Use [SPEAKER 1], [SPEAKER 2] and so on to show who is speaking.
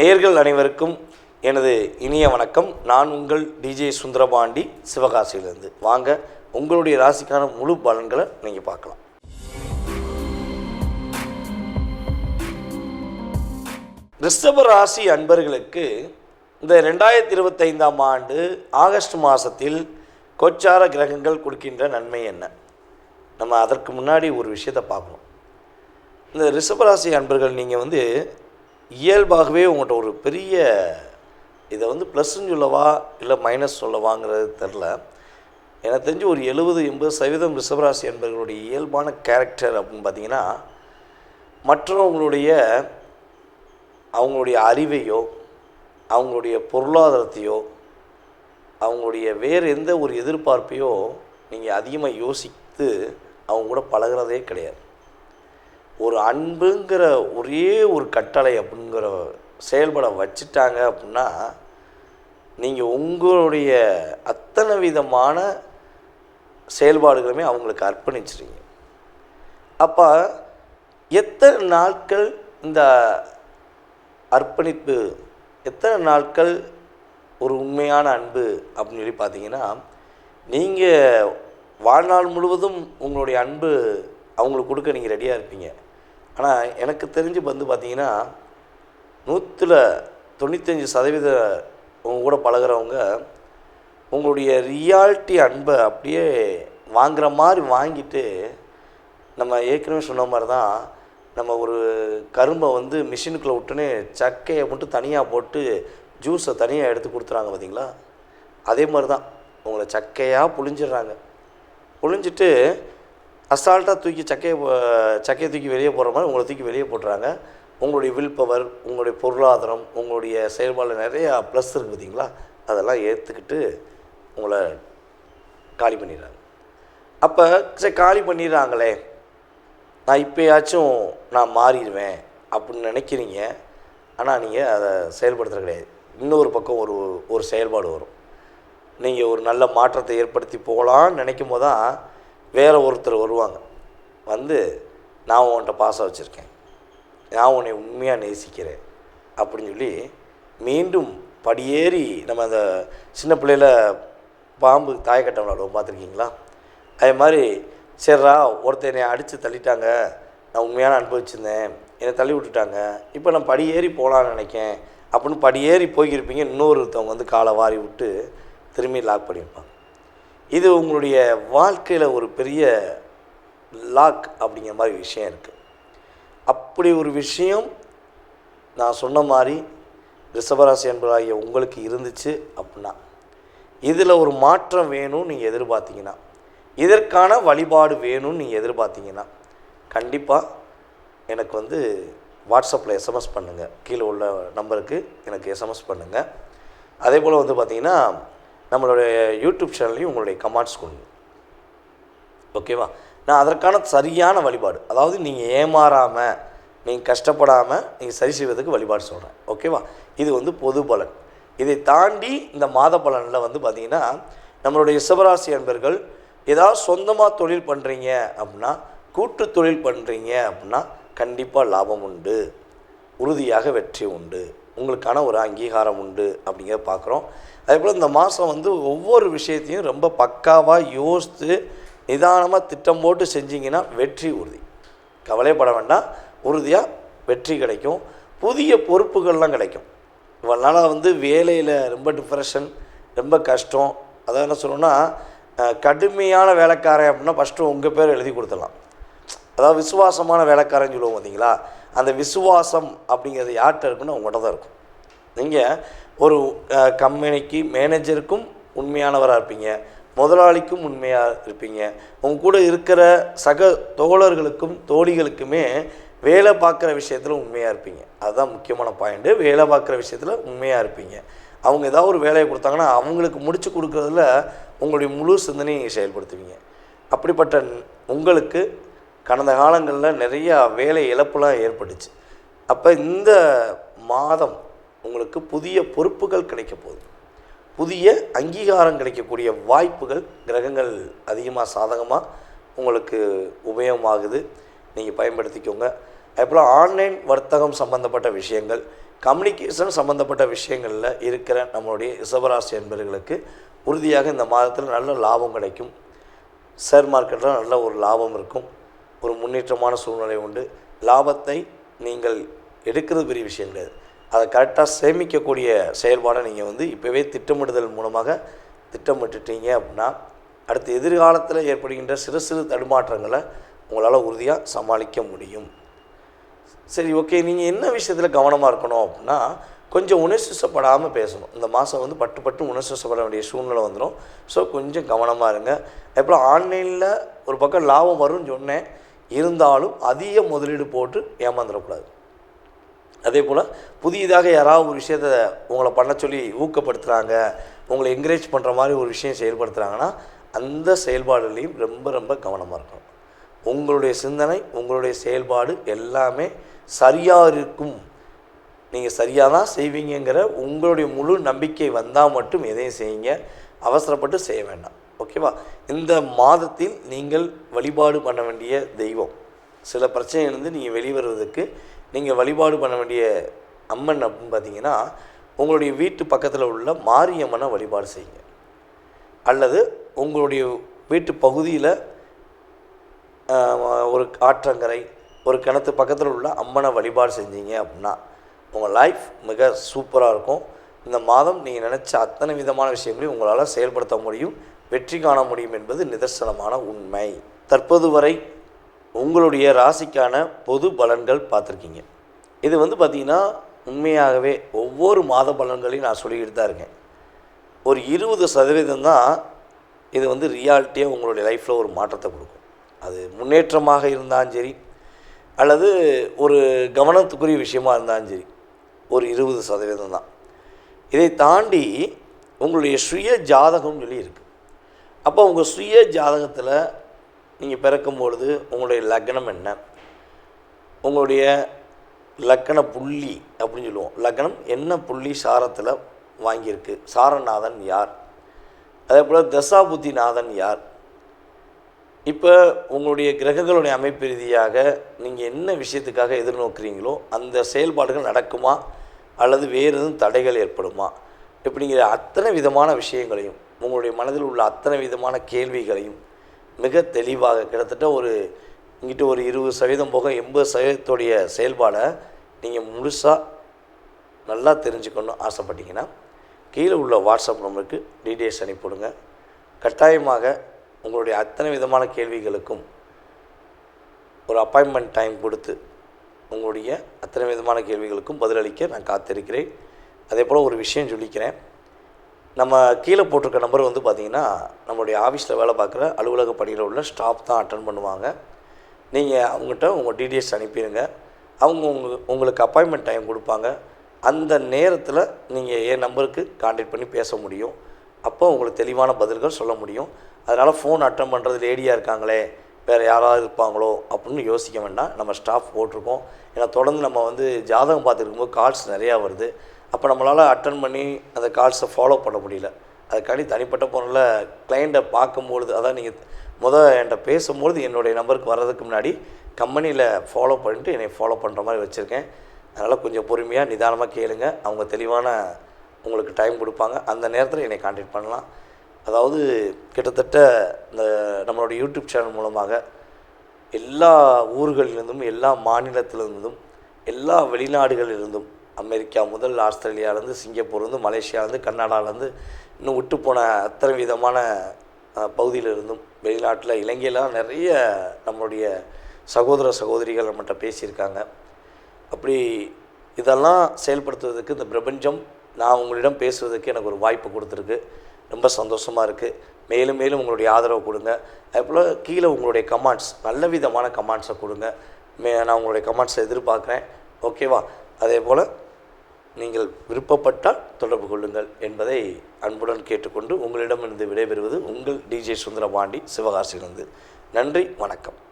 [SPEAKER 1] நேர்கள் அனைவருக்கும் எனது இனிய வணக்கம். நான் உங்கள் டிஜே சுந்தரபாண்டி சிவகாசியிலிருந்து. வாங்க உங்களுடைய ராசிக்கான முழு பலன்களை நீங்கள் பார்க்கலாம். ரிஷப ராசி அன்பர்களுக்கு இந்த ரெண்டாயிரத்தி இருபத்தைந்தாம் ஆண்டு ஆகஸ்ட் மாதத்தில் கோச்சார கிரகங்கள் கொடுக்கின்ற நன்மை என்ன? நம்ம அதற்கு முன்னாடி ஒரு விஷயத்தை பார்க்கணும் இந்த ரிஷபராசி அன்பர்கள் நீங்கள் வந்து இயல்பாகவே உங்கள்கிட்ட ஒரு பெரிய இதை வந்து ப்ளஸ்ன்னு சொல்லவா இல்லை மைனஸ் சொல்லவாங்கிறது தெரில எனக்கு தெரிஞ்சு ஒரு எழுபது எண்பது சதவீதம் ரிஷபராசி அன்பர்களுடைய இயல்பான கேரக்டர் அப்படின்னு பார்த்தீங்கன்னா மற்றவங்களுடைய அவங்களுடைய அறிவையோ அவங்களுடைய பொருளாதாரத்தையோ அவங்களுடைய வேறு எந்த ஒரு எதிர்பார்ப்பையோ நீங்கள் அதிகமாக யோசித்து அவங்க கூட பழகுறதே கிடையாது. ஒரு அன்புங்கிற ஒரே ஒரு கட்டளை அப்படிங்கிற செயல்பட வச்சுட்டாங்க அப்படின்னா நீங்கள் உங்களுடைய அத்தனை விதமான செயல்பாடுகளுமே அவங்களுக்கு அர்ப்பணிச்சிருங்க அப்போ எத்தனை நாட்கள் இந்த அர்ப்பணிப்பு எத்தனை நாட்கள் ஒரு உண்மையான அன்பு அப்படின்னு சொல்லி பார்த்தீங்கன்னா நீங்கள் வாழ்நாள் முழுவதும் உங்களுடைய அன்பு அவங்களுக்கு கொடுக்க நீங்கள் ரெடியாக இருப்பீங்க. ஆனால் எனக்கு தெரிஞ்சு வந்து பார்த்தீங்கன்னா நூற்றில் தொண்ணூத்தஞ்சு சதவீத உங்கள் கூட பழகுறவங்க உங்களுடைய ரியாலிட்டி அன்பை அப்படியே வாங்குற மாதிரி வாங்கிட்டு நம்ம ஏற்கனவே சொன்ன மாதிரி தான் நம்ம ஒரு கரும்பை வந்து மிஷினுக்குள்ளே விட்டுனே சக்கையை மட்டும் தனியாக போட்டு ஜூஸை தனியாக எடுத்து கொடுத்துறாங்க பார்த்தீங்களா அதே மாதிரி தான் உங்களை சக்கையாக புழிஞ்சிடுறாங்க. புழிஞ்சிட்டு அசால்ட்டாக தூக்கி சக்கையை சக்கையை தூக்கி வெளியே போடுற மாதிரி உங்களை தூக்கி வெளியே போட்டுறாங்க. உங்களுடைய வில் பவர் உங்களுடைய பொருளாதாரம் உங்களுடைய செயல்பாடு நிறையா ப்ளஸ் இருக்குது பார்த்தீங்களா? அதெல்லாம் ஏற்றுக்கிட்டு உங்களை காலி பண்ணிடுறாங்க. அப்போ சரி காலி பண்ணிடுறாங்களே. நான் இப்போயாச்சும் நான் மாறிடுவேன் அப்படின்னு நினைக்கிறீங்க. ஆனால் நீங்கள் அதை செயல்படுத்துறது கிடையாது. இன்னொரு பக்கம் ஒரு ஒரு செயல்பாடு வரும். நீங்கள் ஒரு நல்ல மாற்றத்தை ஏற்படுத்தி போகலான்னு நினைக்கும் போது தான் வேறு ஒருத்தர் வருவாங்க. வந்து நான் உன்கிட்ட பாசம் வச்சுருக்கேன். நான் உன்னை உண்மையாக நேசிக்கிறேன். அப்படின்னு சொல்லி மீண்டும் படியேறி நம்ம அந்த சின்ன பிள்ளையில் பாம்பு தாயக்கட்டம் விளாடுவோம் பார்த்துருக்கீங்களா? அதே மாதிரி சரிடா ஒருத்தர் என்னை அடித்து தள்ளிட்டாங்க. நான் உண்மையான அனுபவிச்சிருந்தேன் என்னை தள்ளி விட்டுட்டாங்க. இப்போ நான் படியேறி போகலான்னு நினைக்கேன். அப்படின்னு படியேறி போய்க்கிருப்பீங்க இன்னொருத்தவங்க வந்து காலை வாரி விட்டு திரும்பி லாக் பண்ணியிருப்பாங்க. இது உங்களுடைய வாழ்க்கையில் ஒரு பெரிய லாக் அப்படிங்கிற மாதிரி விஷயம் இருக்குது அப்படி ஒரு விஷயம் நான் சொன்ன மாதிரி ரிஷபராசி என்பதாகிய உங்களுக்கு இருந்துச்சு அப்படின்னா இதில் ஒரு மாற்றம் வேணும்னு நீங்கள் எதிர்பார்த்தீங்கன்னா இதற்கான வழிபாடு வேணும்னு நீங்கள் எதிர்பார்த்தீங்கன்னா கண்டிப்பாக எனக்கு வந்து வாட்ஸ்அப்பில் எஸ்எம்எஸ் பண்ணுங்கள் கீழே உள்ள நம்பருக்கு எனக்கு எஸ்எம்எஸ் பண்ணுங்கள் அதே போல் வந்து பார்த்திங்கன்னா நம்மளுடைய யூடியூப் சேனல்லையும் உங்களுடைய கமெண்ட்ஸ் கொடுங்க. ஓகேவா? நான் அதற்கான சரியான வழிபாடு அதாவது நீங்கள் ஏமாறாமல் நீங்கள் கஷ்டப்படாமல் நீங்கள் சரி செய்வதற்கு வழிபாடு சொல்கிறேன் ஓகேவா? இது வந்து பொது பலன். இதை தாண்டி இந்த மாத பலனில் வந்து பார்த்திங்கன்னா நம்மளுடைய சிவராசி அன்பர்கள் ஏதாவது சொந்தமாக தொழில் பண்ணுறீங்க அப்படின்னா கூட்டு தொழில் பண்ணுறீங்க அப்படின்னா கண்டிப்பாக லாபம் உண்டு. உறுதியாக வெற்றி உண்டு. உங்களுக்கான ஒரு அங்கீகாரம் உண்டு அப்படிங்கிறத பார்க்குறோம். அதே போல் இந்த மாதம் வந்து ஒவ்வொரு விஷயத்தையும் ரொம்ப பக்காவாக யோசித்து நிதானமாக திட்டம் போட்டு செஞ்சிங்கன்னா வெற்றி உறுதி. கவலைப்பட வேண்டாம். உறுதியாக வெற்றி கிடைக்கும். புதிய பொறுப்புகள்லாம் கிடைக்கும். இவ்வளோ நாளாக வந்து வேலையில் ரொம்ப டிப்ரெஷன் ரொம்ப கஷ்டம். அதான் என்ன சொல்லணும்னா கடுமையான வேலைக்காரன் அப்படின்னா ஃபஸ்ட்டு உங்கள் பேர் எழுதி கொடுத்துடலாம். அதாவது விசுவாசமான வேலைக்காரன்னு சொல்லுவோம் பார்த்தீங்களா அந்த விசுவாசம் அப்படிங்கிறது யார்கிட்ட இருக்குன்னு உங்கள்கிட்ட தான் இருக்கும். நீங்கள் ஒரு கம்பெனிக்கு மேனேஜருக்கும் உண்மையானவராக இருப்பீங்க. முதலாளிக்கும் உண்மையாக இருப்பீங்க. உங்க கூட இருக்கிற சக தோழர்களுக்கும் தோழிகளுக்குமே வேலை பார்க்குற விஷயத்தில் உண்மையாக இருப்பீங்க. அதுதான் முக்கியமான பாயிண்ட்டு வேலை பார்க்குற விஷயத்தில் உண்மையாக இருப்பீங்க. அவங்க ஏதாவது ஒரு வேலையை கொடுத்தாங்கன்னா அவங்களுக்கு முடிச்சு கொடுக்குறதுல உங்களுடைய முழு சிந்தனையை நீங்கள் செயல்படுத்துவீங்க. அப்படிப்பட்ட உங்களுக்கு கடந்த காலங்களில் நிறையா வேலை இழப்புலாம் ஏற்பட்டுச்சு. அப்போ இந்த மாதம் உங்களுக்கு புதிய பொறுப்புகள் கிடைக்க போகுது. புதிய அங்கீகாரம் கிடைக்கக்கூடிய வாய்ப்புகள் கிரகங்கள் அதிகமாக சாதகமாக உங்களுக்கு உபயோகமாகுது. நீங்கள் பயன்படுத்திக்கோங்க. அதுபோல் ஆன்லைன் வர்த்தகம் சம்மந்தப்பட்ட விஷயங்கள் கம்யூனிகேஷன் சம்மந்தப்பட்ட விஷயங்களில் இருக்கிற நம்மளுடைய இசவராசி என்பவர்களுக்கு உறுதியாக இந்த மாதத்தில் நல்ல லாபம் கிடைக்கும். ஷேர் மார்க்கெட்டில் நல்ல ஒரு லாபம் இருக்கும். ஒரு முன்னேற்றமான சூழ்நிலை உண்டு. லாபத்தை நீங்கள் எடுக்கிறது பெரிய விஷயம் கிடையாது. அதை கரெக்டாக சேமிக்கக்கூடிய செயல்பாடை நீங்கள் வந்து இப்போவே திட்டமிடுதல் மூலமாக திட்டமிட்டுட்டீங்க அப்படின்னா அடுத்து எதிர்காலத்தில் ஏற்படுகின்ற சிறு சிறு தடுமாற்றங்களை உங்களால் உறுதியாக சமாளிக்க முடியும். சரி ஓகே நீங்கள் என்ன விஷயத்தில் கவனமாக இருக்கணும் அப்படின்னா கொஞ்சம் உணர்ச்சிசப்படாமல் பேசணும். இந்த மாதம் வந்து பட்டு பட்டு உணர்ச்சிசப்பட வேண்டிய சூழ்நிலை வந்துடும் ஸோ கொஞ்சம் கவனமாக இருங்க. அப்புறம் ஆன்லைனில் ஒரு பக்கம் லாபம் வரும்னு சொன்னேன். இருந்தாலும் அதிக முதலீடு போட்டு ஏமாந்துடக்கூடாது. அதே போல் புதியதாக யாராவது ஒரு விஷயத்தை உங்களை பண்ண சொல்லி ஊக்கப்படுத்துகிறாங்க உங்களை என்கரேஜ் பண்ணுற மாதிரி ஒரு விஷயம் செயல்படுத்துகிறாங்கன்னா அந்த செயல்பாடுலேயும் ரொம்ப ரொம்ப கவனமாக இருக்கணும். உங்களுடைய சிந்தனை உங்களுடைய செயல்பாடு எல்லாமே சரியாக இருக்கும். நீங்கள் சரியாக தான் செய்வீங்கங்கிற உங்களுடைய முழு நம்பிக்கை வந்தால் மட்டும் எதையும் செய்யுங்க. அவசரப்பட்டு செய்ய வேண்டாம். ஓகேவா? இந்த மாதத்தில் நீங்கள் வழிபாடு பண்ண வேண்டிய தெய்வம். சில பிரச்சனையிலேருந்து நீங்கள் வெளிவருவதற்கு நீங்கள் வழிபாடு பண்ண வேண்டிய அம்மன் அப்படின்னு பார்த்தீங்கன்னா உங்களுடைய வீட்டு பக்கத்தில் உள்ள மாரியம்மனை வழிபாடு செய்யுங்க. அல்லது உங்களுடைய வீட்டு பகுதியில் ஒரு ஆற்றங்கரை ஒரு கிணத்து பக்கத்தில் உள்ள அம்மனை வழிபாடு செஞ்சீங்க அப்படின்னா உங்கள் லைஃப் மிக சூப்பராக இருக்கும். இந்த மாதம் நீங்கள் நினச்ச அத்தனை விதமான விஷயங்களையும் உங்களால் செயல்படுத்த முடியும். வெற்றி காண முடியும் என்பது நிதர்சனமான உண்மை. தற்போது வரை உங்களுடைய ராசிக்கான பொது பலன்கள் பார்த்துருக்கீங்க. இது வந்து பார்த்திங்கன்னா உண்மையாகவே ஒவ்வொரு மாத பலன்களையும் நான் சொல்லிக்கிட்டு தான் இருக்கேன். ஒரு இருபது சதவீதம் தான் இது வந்து ரியாலிட்டியாக உங்களுடைய லைஃப்பில் ஒரு மாற்றத்தை கொடுக்கும். அது முன்னேற்றமாக இருந்தாலும் சரி அல்லது ஒரு கவனத்துக்குரிய விஷயமாக இருந்தாலும் சரி ஒரு இருபது சதவீதம் தான். இதை தாண்டி உங்களுடைய சுய ஜாதகம்னு சொல்லி இருக்குது அப்போ உங்கள் சுய ஜாதகத்தில் நீங்கள் பிறக்கும் பொழுது உங்களுடைய லக்னம் என்ன? உங்களுடைய லக்கண புள்ளி அப்படின்னு சொல்லுவோம். லக்னம் என்ன புள்ளி சாரத்தில் வாங்கியிருக்கு? சாரநாதன் யார்? அதே போல் தசாபுத்தி நாதன் யார்? இப்போ உங்களுடைய கிரகங்களுடைய அமைப்பு ரீதியாக நீங்கள் என்ன விஷயத்துக்காக எதிர்நோக்குறீங்களோ அந்த செயல்பாடுகள் நடக்குமா? அல்லது வேறு எதுவும் தடைகள் ஏற்படுமா? இப்படிங்கிற அத்தனை விதமான விஷயங்களையும் உங்களுடைய மனதில் உள்ள அத்தனை விதமான கேள்விகளையும் மிக தெளிவாக கிட்டத்தட்ட ஒரு இங்கிட்ட ஒரு இருபது சதவீதம் போக எண்பது சதவீதத்துடைய செயல்பாடை நீங்கள் முழுசாக நல்லா தெரிஞ்சுக்கணும் ஆசைப்பட்டீங்கன்னா கீழே உள்ள வாட்ஸ்அப் நம்பருக்கு டீட்டெயில்ஸ் அனுப்பிவிடுங்க. கட்டாயமாக உங்களுடைய அத்தனை விதமான கேள்விகளுக்கும் ஒரு அப்பாயின்மெண்ட் டைம் கொடுத்து உங்களுடைய அத்தனை விதமான கேள்விகளுக்கும் பதிலளிக்க நான் காத்திருக்கிறேன். அதே போல் ஒரு விஷயம் சொல்லிக்கிறேன். நம்ம கீழே போட்டிருக்க நம்பர் வந்து பார்த்திங்கன்னா நம்மளுடைய ஆஃபீஸில் வேலை பார்க்குற அலுவலக பணியில் உள்ள ஸ்டாஃப் தான் அட்டன் பண்ணுவாங்க. நீங்கள் அவங்ககிட்ட உங்கள் டீடைல்ஸ் அனுப்பிடுங்க அவங்க உங்க உங்களுக்கு அப்பாயின்மெண்ட் டைம் கொடுப்பாங்க. அந்த நேரத்தில் நீங்கள் என் நம்பருக்கு காண்டாக்ட் பண்ணி பேச முடியும். அப்போ உங்களுக்கு தெளிவான பதில்கள் சொல்ல முடியும். அதனால் ஃபோன் அட்டன் பண்ணுறது லேடியாக இருக்காங்களே வேறு யாராவது இருப்பாங்களோ அப்படின்னு யோசிக்க வேண்டாம். நம்ம ஸ்டாஃப் போட்டிருக்கோம். ஏன்னா தொடர்ந்து நம்ம வந்து ஜாதகம் பார்த்துருக்கும்போது கால்ஸ் நிறையா வருது. அப்போ நம்மளால் அட்டன் பண்ணி அந்த கால்ஸை ஃபாலோ பண்ண முடியல. அதுக்காண்டி தனிப்பட்ட போனில் கிளைண்ட்டை பார்க்கும்பொழுது அதான் நீங்கள் முத என்கிட்ட பேசும்பொழுது என்னுடைய நம்பருக்கு வர்றதுக்கு முன்னாடி கம்பெனியில் ஃபாலோ பண்ணிட்டு என்னை ஃபாலோ பண்ணுற மாதிரி வச்சுருக்கேன். அதனால் கொஞ்சம் பொறுமையாக நிதானமாக கேளுங்க. அவங்க தெளிவான உங்களுக்கு டைம் கொடுப்பாங்க. அந்த நேரத்தில் என்னை காண்டக்ட் பண்ணலாம். அதாவது கிட்டத்தட்ட இந்த நம்மளுடைய யூடியூப் சேனல் மூலமாக எல்லா ஊர்களிலிருந்தும் எல்லா மாநிலத்திலிருந்தும் எல்லா வெளிநாடுகளிலிருந்தும் அமெரிக்கா முதல் ஆஸ்திரேலியாவிலேருந்து சிங்கப்பூர்லேருந்து மலேசியாவிலேருந்து கர்நாடகாவிலேருந்து இன்னும் விட்டு போன அத்தனை விதமான பகுதியிலிருந்தும் வெளிநாட்டில் இலங்கையிலாம் நிறைய நம்மளுடைய சகோதர சகோதரிகள் நம்மகிட்ட பேசியிருக்காங்க. அப்படி இதெல்லாம் செயல்படுத்துவதற்கு இந்த பிரபஞ்சம் நான் உங்களிடம் பேசுவதற்கு எனக்கு ஒரு வாய்ப்பு கொடுத்துருக்கு. ரொம்ப சந்தோஷமாக இருக்குது மேலும் மேலும் உங்களுடைய ஆதரவு கொடுங்க. அதுபோல் கீழே உங்களுடைய கமெண்ட்ஸ் நல்ல விதமான கமெண்ட்ஸை கொடுங்க. மே நான் உங்களுடைய கமெண்ட்ஸை எதிர்பார்க்குறேன். ஓகேவா அதே போல் நீங்கள் விருப்பப்பட்டால் தொடர்பு கொள்ளுங்கள் என்பதை அன்புடன் கேட்டுக்கொண்டு உங்களிடமிருந்து விடைபெறுவது உங்கள் டிஜே சுந்தரபாண்டி சிவகாசியிலிருந்து. நன்றி வணக்கம்.